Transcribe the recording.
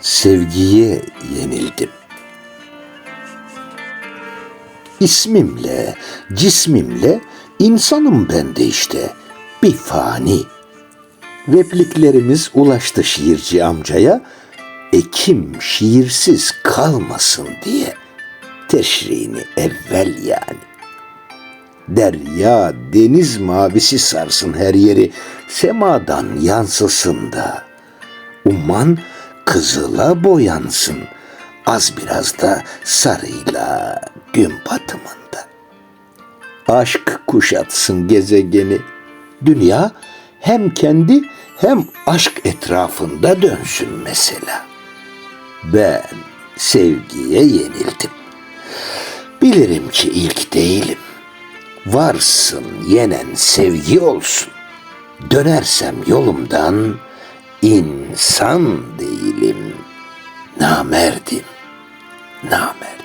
sevgiye yenildim. İsmimle, cismimle insanım ben de işte. Bir fani. Repliklerimiz ulaştı şiirci amcaya. Ekim şiirsiz kalmasın diye. Teşriğini evvel yani. Derya deniz mavisi sarsın her yeri. Semadan yansısın da. Umman kızıla boyansın. Az biraz da sarıyla gün batımında. Aşk kuşatsın gezegeni. Dünya hem kendi hem aşk etrafında dönsün mesela. Ben sevgiye yenildim. Bilirim ki ilk değilim. Varsın yenen sevgi olsun. Dönersem yolumdan insan değilim. Namerdim, namert.